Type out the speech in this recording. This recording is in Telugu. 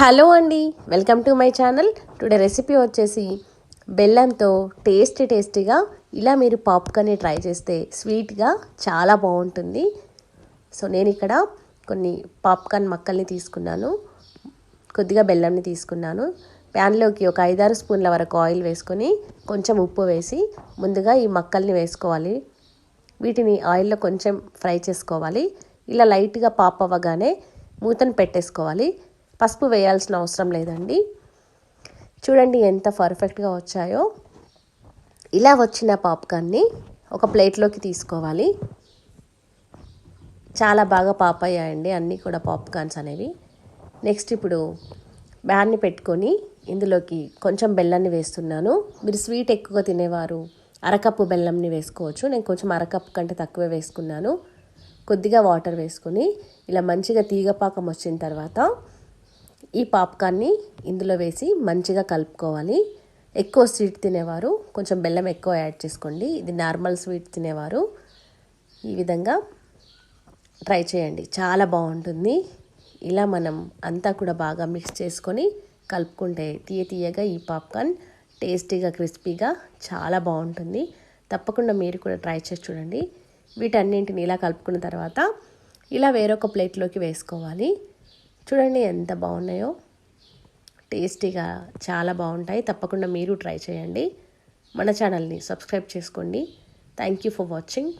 హలో అండి welcome to my channel. Today recipe వచ్చేసి బెల్లంతో టేస్టీ టేస్టీగా ఇలా మీరు పాప్కార్న్ని ట్రై చేస్తే స్వీట్గా చాలా బాగుంటుంది. సో నేను ఇక్కడ కొన్ని పాప్కార్న్ మక్కల్ని తీసుకున్నాను. కొద్దిగా బెల్లంని తీసుకున్నాను. ప్యాన్లోకి ఒక ఐదారు స్పూన్ల వరకు ఆయిల్ వేసుకొని కొంచెం ఉప్పు వేసి ముందుగా ఈ మక్కల్ని వేసుకోవాలి. వీటిని ఆయిల్లో కొంచెం ఫ్రై చేసుకోవాలి. ఇలా లైట్గా పాప్ అవ్వగానే మూతను పెట్టేసుకోవాలి. పసుపు వేయాల్సిన అవసరం లేదండి. చూడండి ఎంత పర్ఫెక్ట్గా వచ్చాయో. ఇలా వచ్చిన పాప్కార్న్ని ఒక ప్లేట్లోకి తీసుకోవాలి. చాలా బాగా పాప్ అయ్యాయండి అన్నీ కూడా పాప్కార్న్స్ అనేవి. నెక్స్ట్ ఇప్పుడు బ్యాన్ని పెట్టుకొని ఇందులోకి కొంచెం బెల్లాన్ని వేస్తున్నాను. మీరు స్వీట్ ఎక్కువగా తినేవారు అరకప్పు బెల్లంని వేసుకోవచ్చు. నేను కొంచెం అరకప్పు కంటే తక్కువే వేసుకున్నాను. కొద్దిగా వాటర్ వేసుకొని ఇలా మంచిగా తీగపాకం వచ్చిన తర్వాత ఈ పాప్కార్న్ని ఇందులో వేసి మంచిగా కలుపుకోవాలి. ఎక్కువ స్వీట్ తినేవారు కొంచెం బెల్లం ఎక్కువ యాడ్ చేసుకోండి. ఇది నార్మల్ స్వీట్ తినేవారు. ఈ విధంగా ట్రై చేయండి. చాలా బాగుంటుంది. ఇలా మనం అంతా కూడా బాగా మిక్స్ చేసుకొని కలుపుకుంటే తీయ తీయగా ఈ పాప్కార్న్ టేస్టీగా క్రిస్పీగా చాలా బాగుంటుంది. తప్పకుండా మీరు కూడా ట్రై చేసి చూడండి. వీటన్నింటిని ఇలా కలుపుకున్న తర్వాత ఇలా వేరొక ప్లేట్లోకి వేసుకోవాలి. చూడండి ఎంత బాగున్నాయో. టేస్టీగా చాలా బాగుంటాయి. తప్పకుండా మీరు ట్రై చేయండి. మన ఛానల్ని సబ్స్క్రైబ్ చేసుకోండి. Thank you for watching